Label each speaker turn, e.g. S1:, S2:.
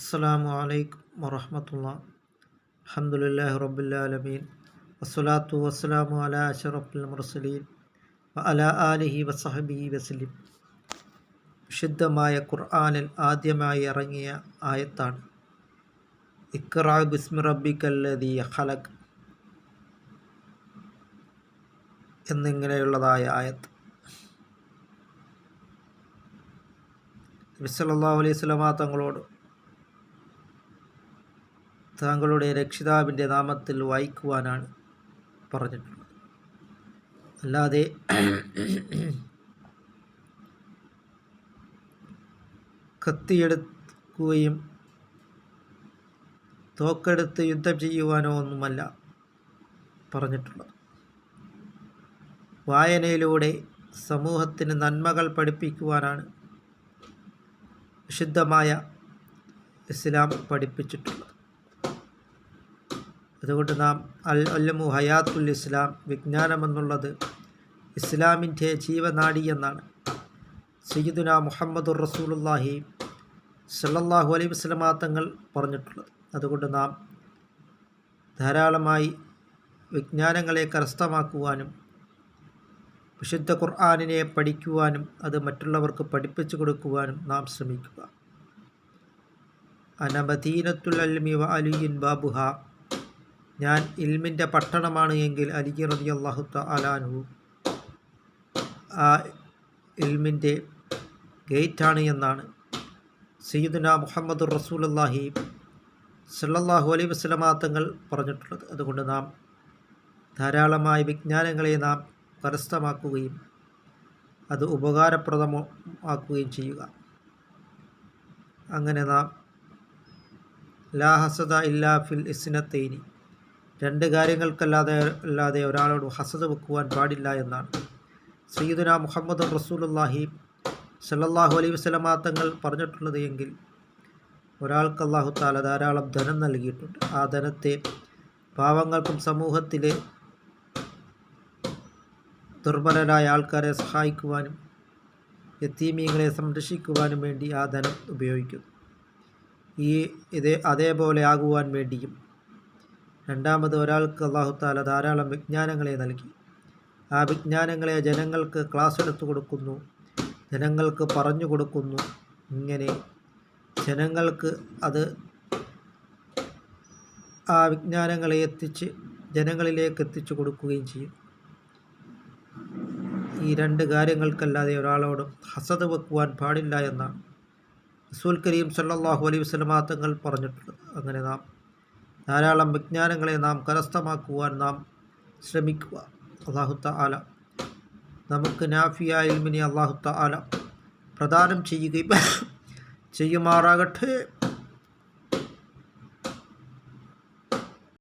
S1: അസ്സാം വലൈക്കും വറഹമത്തുള്ള. അഹമ്മദില്ലാഹി റബുല്ലാലമീൻ വസ്സലാത്തു വസ്സലാമു അല അഷറഫുൽ മുർസലീൻ. വ അല ആലിഹി വസഹബി വസ്ലിം വിശുദ്ധമായ ഖുർആാനിൽ ആദ്യമായി ഇറങ്ങിയ ആയത്താണ്. ഇക്റാ ബിസ്മി റബ്ബിക്കല്ലതി ഹലക് എന്നിങ്ങനെയുള്ളതായ ആയത്ത്. നബിസല്ലാ അലൈഹി സ്വലമാ തങ്ങളോട് താങ്കളുടെ രക്ഷിതാവിന്റെ നാമത്തിൽ വായിക്കുവാനാണ് പറഞ്ഞിട്ടുള്ളത്. അല്ലാതെ കത്തിയെടുക്കുകയും തോക്കെടുത്ത് യുദ്ധം ചെയ്യുവാനോ ഒന്നുമല്ല പറഞ്ഞിട്ടുള്ളത്. വായനയിലൂടെ സമൂഹത്തിന് നന്മകൾ പഠിപ്പിക്കുവാനാണ് വിശുദ്ധമായ ഇസ്ലാം പഠിപ്പിച്ചിട്ടുള്ളത്. അതുകൊണ്ട് നാം അൽ അല്ലമു ഹയാത്തുൽ ഇസ്ലാം വിജ്ഞാനമെന്നുള്ളത് ഇസ്ലാമിന്റെ ജീവനാടി എന്നാണ്. സയ്യിദുന മുഹമ്മദുർ റസൂലുല്ലാഹി സല്ലല്ലാഹു അലൈഹി വസ്ലമാ തങ്ങൾ പറഞ്ഞിട്ടുള്ളത്. അതുകൊണ്ട് നാം ധാരാളമായി വിജ്ഞാനങ്ങളെ കരസ്ഥമാക്കുവാനും വിശുദ്ധ ഖുർആാനിനെ പഠിക്കുവാനും അത് മറ്റുള്ളവർക്ക് പഠിപ്പിച്ചു കൊടുക്കുവാനും നാം ശ്രമിക്കുക. അനബദീനത്തുൽ അൽമി വ അലിയുൻ ബാബുഹ ഞാൻ ഇൽമിന്റെ പട്ടണമാണ് എങ്കിൽ അലി റതി അള്ളാഹു അലാൻഹു ആ ഇൽമിന്റെ ഗേറ്റാണ് എന്നാണ് സയ്യിദുന മുഹമ്മദ് റസൂലുല്ലാഹി സല്ലല്ലാഹു അലൈഹി വസ്ലമാ തങ്ങൾ പറഞ്ഞിട്ടുള്ളത്. അതുകൊണ്ട് നാം ധാരാളമായ വിജ്ഞാനങ്ങളെ നാം കരസ്ഥമാക്കുകയും അത് ഉപകാരപ്രദമാക്കുകയും ചെയ്യുക. അങ്ങനെ നാം ലാഹസദ ഇല്ലാ ഫിൽ ഇസ്നത്തൈനി. രണ്ട് കാര്യങ്ങൾക്കല്ലാതെ അല്ലാതെ ഒരാളോട് ഹസദ് വെക്കുവാൻ പാടില്ല എന്നാണ്. സയ്യിദുന മുഹമ്മദ് റസൂലുല്ലാഹി സല്ലാഹു അലൈഹി വസ്ലമാ തങ്ങൾ പറഞ്ഞിട്ടുള്ളത് എങ്കിൽ ഒരാൾക്ക് അള്ളാഹു താല ധാരാളം ധനം നൽകിയിട്ടുണ്ട്. ആ ധനത്തെ പാവങ്ങൾക്കും സമൂഹത്തിലെ ദുർബലരായ ആൾക്കാരെ സഹായിക്കുവാനും യത്തീമീങ്ങളെ സംരക്ഷിക്കുവാനും വേണ്ടി ആ ധനം ഉപയോഗിക്കുന്നു. ഈ ഇതേ അതേപോലെ ആകുവാൻ വേണ്ടിയും രണ്ടാമത് ഒരാൾക്ക് അള്ളാഹുത്താല ധാരാളം വിജ്ഞാനങ്ങളെ നൽകി. ആ വിജ്ഞാനങ്ങളെ ജനങ്ങൾക്ക് ക്ലാസ് എടുത്തു കൊടുക്കുന്നു ജനങ്ങൾക്ക് പറഞ്ഞു കൊടുക്കുന്നു. ഇങ്ങനെ ജനങ്ങൾക്ക് അത് ആ വിജ്ഞാനങ്ങളെ എത്തിച്ച് ജനങ്ങളിലേക്ക് എത്തിച്ചു കൊടുക്കുകയും ചെയ്യും. ഈ രണ്ട് കാര്യങ്ങൾക്കല്ലാതെ ഒരാളോടും ഹസത് വെക്കുവാൻ പാടില്ല എന്നാണ്. റസൂൽ കരീം സല്ലാഹു അലൈഹി വസ്ലമാ തങ്ങൾ പറഞ്ഞിട്ടുണ്ട് അങ്ങനെ നാം ധാരാളം വിജ്ഞാനങ്ങളെ നാം കരസ്ഥമാക്കുവാൻ നാം ശ്രമിക്കുക. അള്ളാഹുത്ത ആല നമുക്ക് നാഫിയ ഇൽമിനെ അള്ളാഹുത്ത ആല പ്രദാനം ചെയ്യുകയും ചെയ്യുമാറാകട്ടെ.